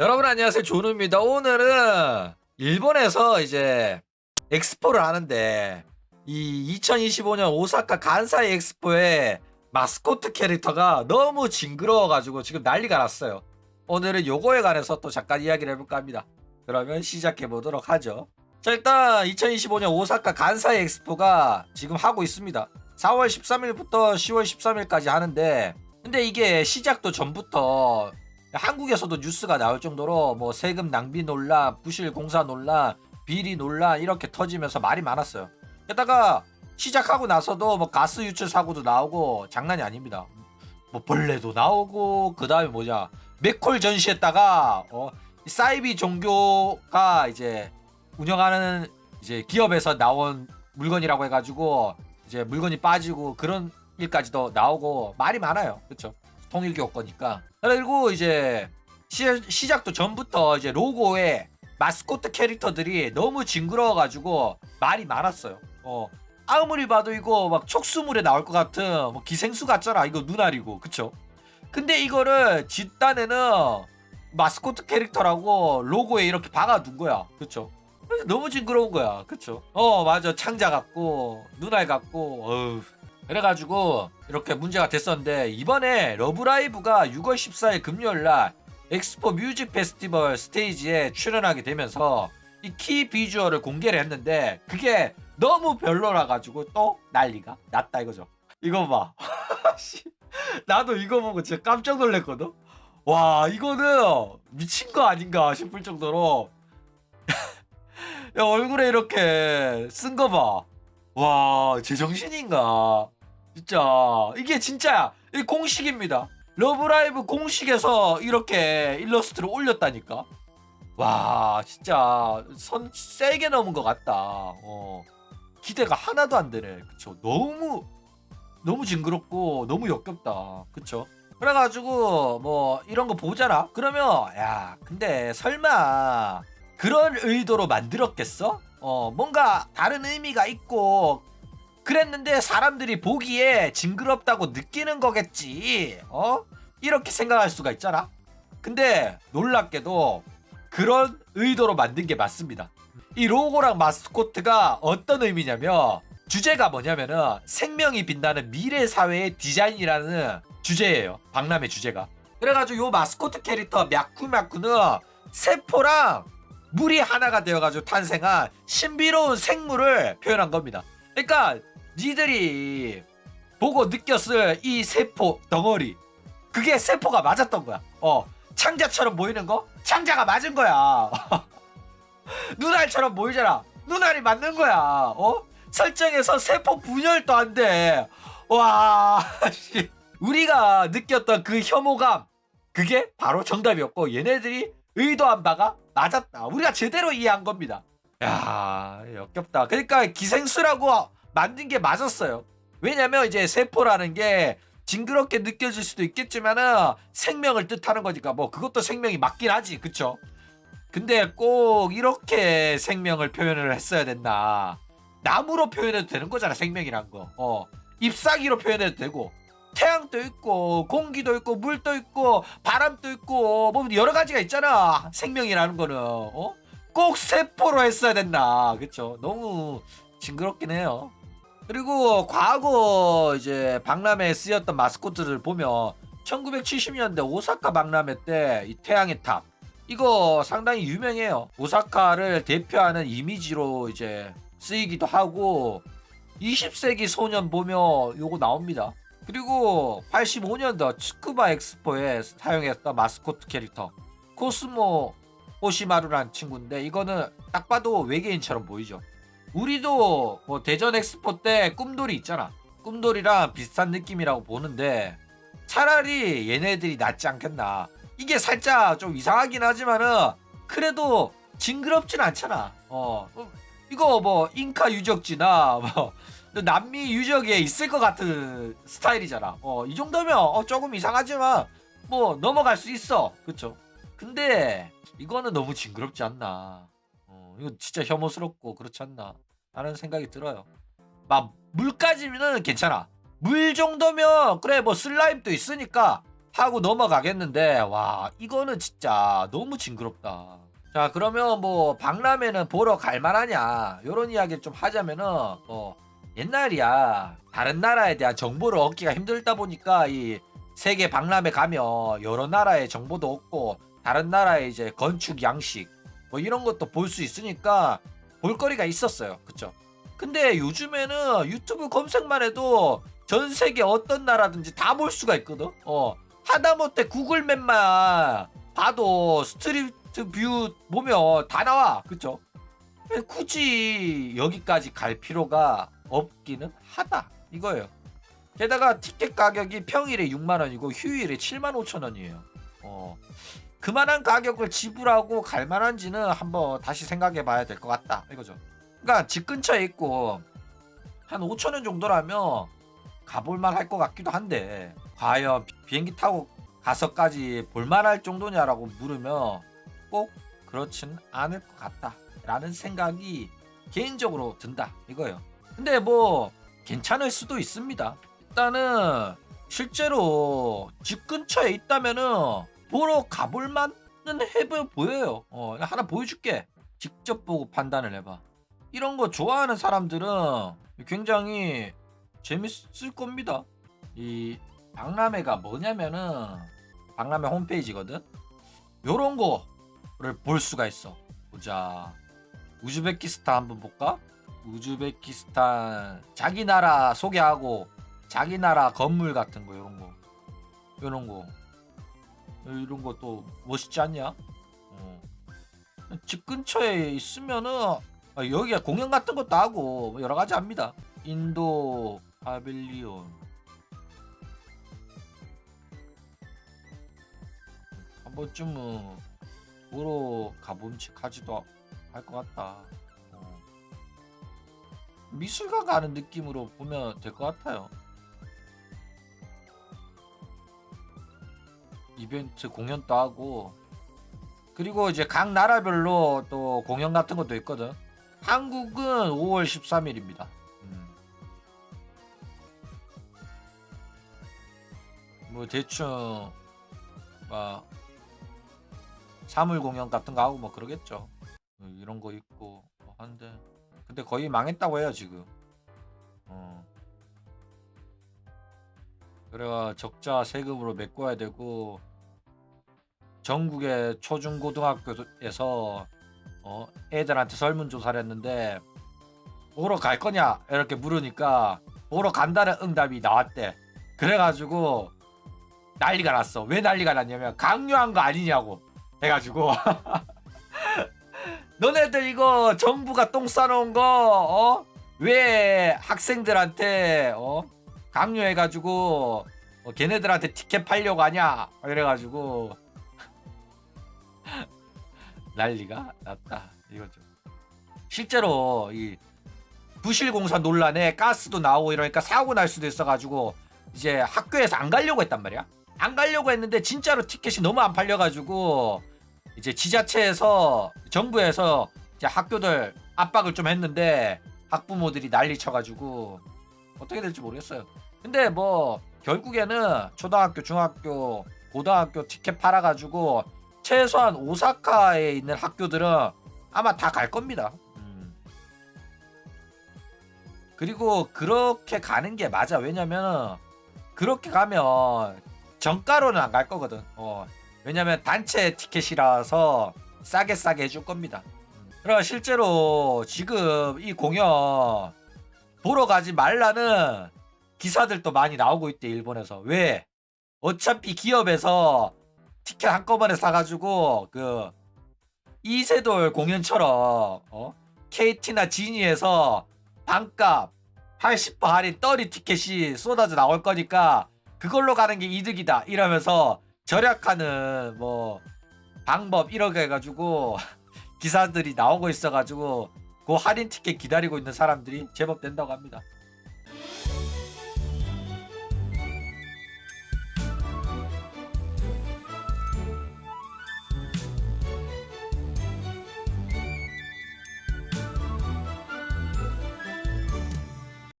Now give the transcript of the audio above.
여러분 안녕하세요. 조누입니다. 오늘은 일본에서 이제 엑스포를 하는데 이 2025년 오사카 간사이 엑스포의 마스코트 캐릭터가 너무 징그러워가지고 지금 난리가 났어요. 오늘은 요거에 관해서 또 잠깐 이야기를 해볼까 합니다. 그러면 시작해 보도록 하죠. 자 일단 2025년 오사카 간사이 엑스포가 지금 하고 있습니다. 4월 13일부터 10월 13일까지 하는데 근데 이게 시작도 전부터 한국에서도 뉴스가 나올 정도로 뭐 세금 낭비 논란, 부실 공사 논란, 비리 논란 이렇게 터지면서 말이 많았어요. 게다가 시작하고 나서도 뭐 가스 유출 사고도 나오고 장난이 아닙니다. 뭐 벌레도 나오고 그 다음에 뭐냐 맥콜 전시했다가 어 사이비 종교가 이제 운영하는 이제 기업에서 나온 물건이라고 해가지고 이제 물건이 빠지고 그런 일까지도 나오고 말이 많아요. 그렇죠? 통일교 거니까. 그리고 이제 시, 작도 전부터 이제 로고에 마스코트 캐릭터들이 너무 징그러워가지고 말이 많았어요. 어. 아무리 봐도 이거 막 촉수물에 나올 것 같은 뭐 기생수 같잖아. 이거 눈알이고. 그쵸? 근데 이거를 뒷단에는 마스코트 캐릭터라고 로고에 이렇게 박아둔 거야. 그쵸? 너무 징그러운 거야. 그쵸? 어, 맞아. 창자 같고, 눈알 같고, 어휴. 그래가지고 이렇게 문제가 됐었는데 이번에 러브라이브가 6월 14일 금요일날 엑스포 뮤직 페스티벌 스테이지에 출연하게 되면서 이 키 비주얼을 공개를 했는데 그게 너무 별로라 가지고 또 난리가 났다 이거죠. 이거 봐. 씨, 나도 이거 보고 진짜 깜짝 놀랐거든. 와 이거는 미친 거 아닌가 싶을 정도로 야, 얼굴에 이렇게 쓴 거 봐. 와, 제정신인가? 진짜 이게 진짜야. 이 공식입니다. 러브라이브 공식에서 이렇게 일러스트를 올렸다니까. 와, 진짜 선 세게 넘은 것 같다. 어. 기대가 하나도 안 되네. 그쵸? 너무 너무 징그럽고 너무 역겹다. 그쵸? 그래가지고 뭐 이런 거 보잖아. 그러면 야, 근데 설마 그런 의도로 만들었겠어? 어, 뭔가 다른 의미가 있고 그랬는데 사람들이 보기에 징그럽다고 느끼는 거겠지. 어? 이렇게 생각할 수가 있잖아. 근데 놀랍게도 그런 의도로 만든 게 맞습니다. 이 로고랑 마스코트가 어떤 의미냐면 주제가 뭐냐면은 생명이 빛나는 미래 사회의 디자인이라는 주제예요. 박람회 주제가. 그래가지고 이 마스코트 캐릭터 мя쿠мя쿠는 세포랑 물이 하나가 되어가지고 탄생한 신비로운 생물을 표현한 겁니다. 그러니까 니들이 보고 느꼈을 이 세포 덩어리 그게 세포가 맞았던 거야. 어 창자처럼 보이는 거 창자가 맞은 거야. 눈알처럼 보이잖아. 눈알이 맞는 거야. 어 설정에서 세포 분열도 안 돼. 와 씨. 우리가 느꼈던 그 혐오감 그게 바로 정답이었고 얘네들이 의도한 바가 맞았다. 우리가 제대로 이해한 겁니다. 야, 역겹다. 그러니까 기생수라고 만든 게 맞았어요. 왜냐면 이제 세포라는 게 징그럽게 느껴질 수도 있겠지만은 생명을 뜻하는 거니까 뭐 그것도 생명이 맞긴 하지. 그쵸? 근데 꼭 이렇게 생명을 표현을 했어야 됐나. 나무로 표현해도 되는 거잖아, 생명이란 거. 어. 잎사귀로 표현해도 되고. 태양도 있고 공기도 있고 물도 있고 바람도 있고 뭐 여러 가지가 있잖아 생명이라는 거는 어? 꼭 세포로 했어야 됐나 그쵸 너무 징그럽긴 해요 그리고 과거 이제 박람회에 쓰였던 마스코트를 보면 1970년대 오사카 박람회 때 이 태양의 탑 이거 상당히 유명해요 오사카를 대표하는 이미지로 이제 쓰이기도 하고 20세기 소년 보면 요거 나옵니다 그리고 85년도 츠쿠바 엑스포에 사용했던 마스코트 캐릭터 코스모 오시마루란 친구인데 이거는 딱 봐도 외계인처럼 보이죠. 우리도 뭐 대전 엑스포 때 꿈돌이 있잖아. 꿈돌이랑 비슷한 느낌이라고 보는데 차라리 얘네들이 낫지 않겠나. 이게 살짝 좀 이상하긴 하지만은 그래도 징그럽진 않잖아. 어 이거 뭐 잉카 유적지나 뭐 남미 유적에 있을 것 같은 스타일이잖아. 어, 이 정도면 어, 조금 이상하지만 뭐 넘어갈 수 있어. 그쵸? 근데 이거는 너무 징그럽지 않나. 어, 이거 진짜 혐오스럽고 그렇지 않나. 라는 생각이 들어요. 막 물까지는 괜찮아. 물 정도면 그래 뭐 슬라임도 있으니까 하고 넘어가겠는데 와 이거는 진짜 너무 징그럽다. 자 그러면 뭐 박람회는 보러 갈 만하냐 요런 이야기를 좀 하자면은 어 옛날이야 다른 나라에 대한 정보를 얻기가 힘들다 보니까 이 세계 박람회 가면 여러 나라의 정보도 얻고 다른 나라의 이제 건축 양식 뭐 이런 것도 볼 수 있으니까 볼거리가 있었어요. 그쵸? 근데 요즘에는 유튜브 검색만 해도 전 세계 어떤 나라든지 다 볼 수가 있거든? 어 하다못해 구글맵만 봐도 스트리트 뷰 보면 다 나와. 그쵸? 왜 굳이 여기까지 갈 필요가 없기는 하다. 이거예요. 게다가 티켓 가격이 평일에 6만 원이고 휴일에 7만 5천 원이에요. 어 그만한 가격을 지불하고 갈 만한지는 한번 다시 생각해 봐야 될 것 같다. 이거죠. 그러니까 집 근처에 있고 한 5천 원 정도라면 가볼만 할 것 같기도 한데 과연 비- 비행기 타고 가서까지 볼만할 정도냐라고 물으면 꼭 그렇진 않을 것 같다 라는 생각이 개인적으로 든다. 이거예요. 근데 뭐 괜찮을 수도 있습니다. 일단은 실제로 집 근처에 있다면은 보러 가볼 만은 해보 보여요. 어 하나 보여줄게. 직접 보고 판단을 해봐. 이런 거 좋아하는 사람들은 굉장히 재밌을 겁니다. 이 박람회가 뭐냐면은 박람회 홈페이지거든? 요런 거를 볼 수가 있어. 보자. 우즈베키스탄 한번 볼까? 우즈베키스탄 자기 나라 소개하고 자기 나라 건물 같은 거 요런 거. 요런 거 이런 거 또 멋있지 않냐 어. 집 근처에 있으면은 아, 여기가 공연 같은 것도 하고 뭐 여러 가지 합니다 인도 파빌리온 한 번쯤은 보러 가봄직하지도 할 것 같다. 어. 미술가 가는 느낌으로 보면 될 것 같아요. 이벤트 공연도 하고 그리고 이제 각 나라별로 또 공연 같은 것도 있거든. 한국은 5월 13일입니다. 음. 뭐 대충 막 사물 공연 같은 거 하고 뭐 그러겠죠. 뭐 이런 거 있고 뭐 한데 근데 거의 망했다고 해요 지금. 어. 그래가 적자 세금으로 메꿔야 되고 전국의 초중고등학교에서 어, 애들한테 설문조사를 했는데 보러 갈 거냐 이렇게 물으니까 보러 간다는 응답이 나왔대. 그래가지고 난리가 났어. 왜 난리가 났냐면 강요한 거 아니냐고 해가지고 너네들 이거 정부가 똥 싸놓은 거 어? 왜 학생들한테 어? 강요해가지고 어, 걔네들한테 티켓 팔려고 하냐 이래가지고 난리가 났다 이거죠. 실제로 이 부실공사 논란에 가스도 나오고 이러니까 사고 날 수도 있어가지고 이제 학교에서 안 가려고 했단 말이야. 안 가려고 했는데 진짜로 티켓이 너무 안 팔려가지고 이제 지자체에서 정부에서 이제 학교들 압박을 좀 했는데 학부모들이 난리 쳐가지고 어떻게 될지 모르겠어요. 근데 뭐 결국에는 초등학교, 중학교, 고등학교 티켓 팔아가지고 최소한 오사카에 있는 학교들은 아마 다 갈 겁니다. 음. 그리고 그렇게 가는 게 맞아. 왜냐면 그렇게 가면 정가로는 안 갈 거거든. 어. 왜냐면 단체 티켓이라서 싸게 싸게 해줄 겁니다. 음. 그럼 실제로 지금 이 공연 보러 가지 말라는 기사들도 많이 나오고 있대 일본에서 왜? 어차피 기업에서 티켓 한꺼번에 사가지고 그 이세돌 공연처럼 어? KT나 지니에서 반값 80% 할인 떨이 티켓이 쏟아져 나올 거니까 그걸로 가는 게 이득이다 이러면서 절약하는 뭐 방법 이렇게 해가지고 기사들이 나오고 있어가지고 그 할인 티켓 기다리고 있는 사람들이 제법 된다고 합니다.